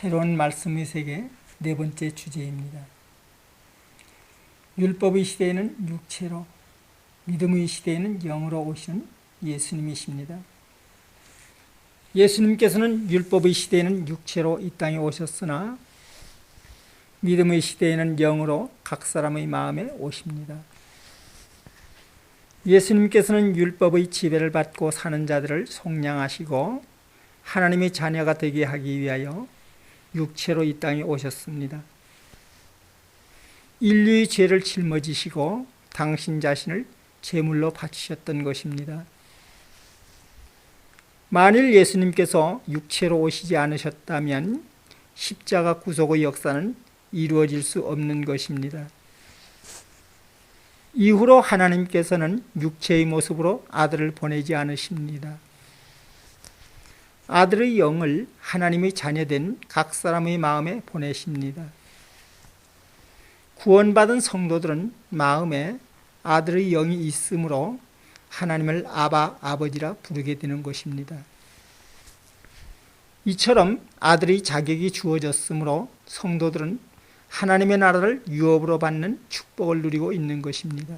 새로운 말씀의 세계 네 번째 주제입니다. 율법의 시대에는 육체로, 믿음의 시대에는 영으로 오시는 예수님이십니다. 예수님께서는 율법의 시대에는 육체로 이 땅에 오셨으나 믿음의 시대에는 영으로 각 사람의 마음에 오십니다. 예수님께서는 율법의 지배를 받고 사는 자들을 속량하시고 하나님의 자녀가 되게 하기 위하여 육체로 이 땅에 오셨습니다. 인류의 죄를 짊어지시고 당신 자신을 제물로 바치셨던 것입니다. 만일 예수님께서 육체로 오시지 않으셨다면 십자가 구속의 역사는 이루어질 수 없는 것입니다. 이후로 하나님께서는 육체의 모습으로 아들을 보내지 않으십니다. 아들의 영을 하나님의 자녀된 각 사람의 마음에 보내십니다. 구원받은 성도들은 마음에 아들의 영이 있으므로 하나님을 아바 아버지라 부르게 되는 것입니다. 이처럼 아들의 자격이 주어졌으므로 성도들은 하나님의 나라를 유업으로 받는 축복을 누리고 있는 것입니다.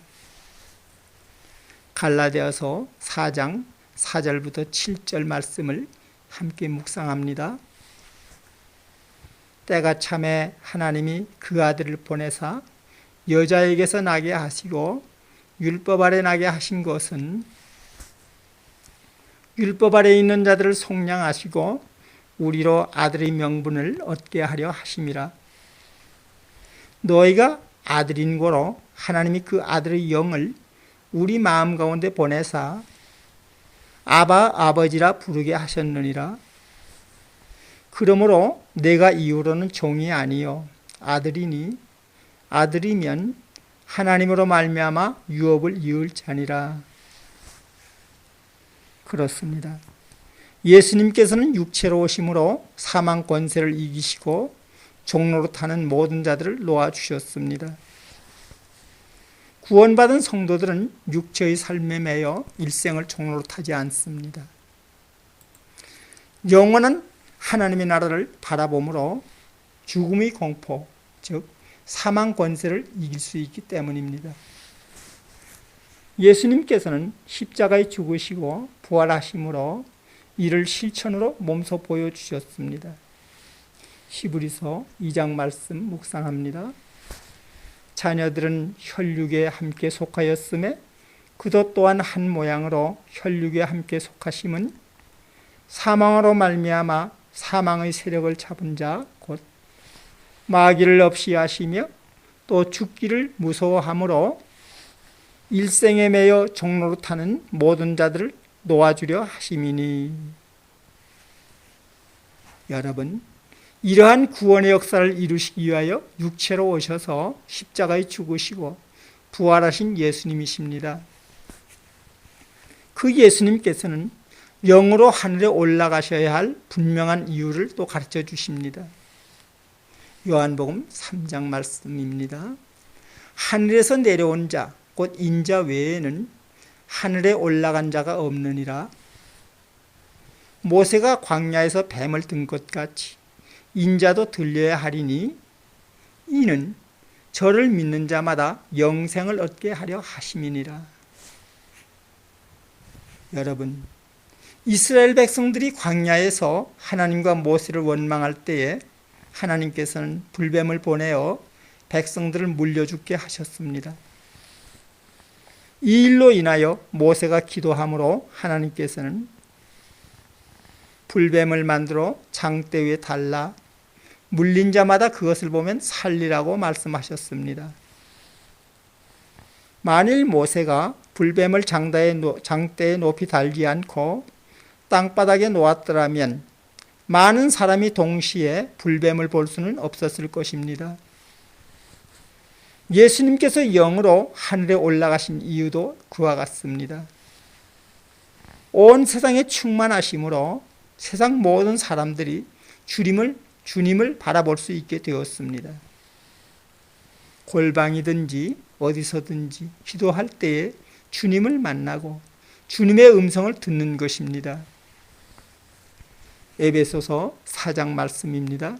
갈라디아서 4장 4절부터 7절 말씀을 함께 묵상합니다. 때가 참에 하나님이 그 아들을 보내사 여자에게서 나게 하시고 율법 아래 나게 하신 것은 율법 아래 있는 자들을 속량하시고 우리로 아들의 명분을 얻게 하려 하심이라. 너희가 아들인 거로 하나님이 그 아들의 영을 우리 마음 가운데 보내사 아바 아버지라 부르게 하셨느니라. 그러므로 내가 이후로는 종이 아니요 아들이니 아들이면 하나님으로 말미암아 유업을 이을 자니라. 그렇습니다. 예수님께서는 육체로 오심으로 사망 권세를 이기시고 종로로 타는 모든 자들을 놓아 주셨습니다. 구원받은 성도들은 육체의 삶에 매여 일생을 종로로 타지 않습니다. 영원한 하나님의 나라를 바라보므로 죽음의 공포, 즉 사망 권세를 이길 수 있기 때문입니다. 예수님께서는 십자가에 죽으시고 부활하심으로 이를 실천으로 몸소 보여주셨습니다. 히브리서 2장 말씀 묵상합니다. 자녀들은 혈육에 함께 속하였음에 그도 또한 한 모양으로 혈육에 함께 속하심은 사망으로 말미암아 사망의 세력을 잡은 자 곧 마귀를 없이 하시며 또 죽기를 무서워함으로 일생에 매여 종로로 타는 모든 자들을 놓아주려 하심이니. 여러분 이러한 구원의 역사를 이루시기 위하여 육체로 오셔서 십자가에 죽으시고 부활하신 예수님이십니다. 그 예수님께서는 영으로 하늘에 올라가셔야 할 분명한 이유를 또 가르쳐 주십니다. 요한복음 3장 말씀입니다. 하늘에서 내려온 자, 곧 인자 외에는 하늘에 올라간 자가 없느니라. 모세가 광야에서 뱀을 든 것 같이 인자도 들려야 하리니 이는 저를 믿는 자마다 영생을 얻게 하려 하심이니라. 여러분, 이스라엘 백성들이 광야에서 하나님과 모세를 원망할 때에 하나님께서는 불뱀을 보내어 백성들을 물려 죽게 하셨습니다. 이 일로 인하여 모세가 기도함으로 하나님께서는 불뱀을 만들어 장대 위에 달라 물린 자마다 그것을 보면 살리라고 말씀하셨습니다. 만일 모세가 불뱀을 장대에 높이 달지 않고 땅바닥에 놓았더라면 많은 사람이 동시에 불뱀을 볼 수는 없었을 것입니다. 예수님께서 영으로 하늘에 올라가신 이유도 그와 같습니다. 온 세상에 충만하심으로 세상 모든 사람들이 주님을 주님을 바라볼 수 있게 되었습니다. 골방이든지 어디서든지 기도할 때에 주님을 만나고 주님의 음성을 듣는 것입니다. 에베소서 4장 말씀입니다.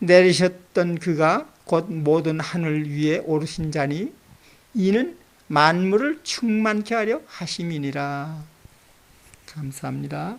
내리셨던 그가 곧 모든 하늘 위에 오르신 자니 이는 만물을 충만케 하려 하심이니라. 감사합니다.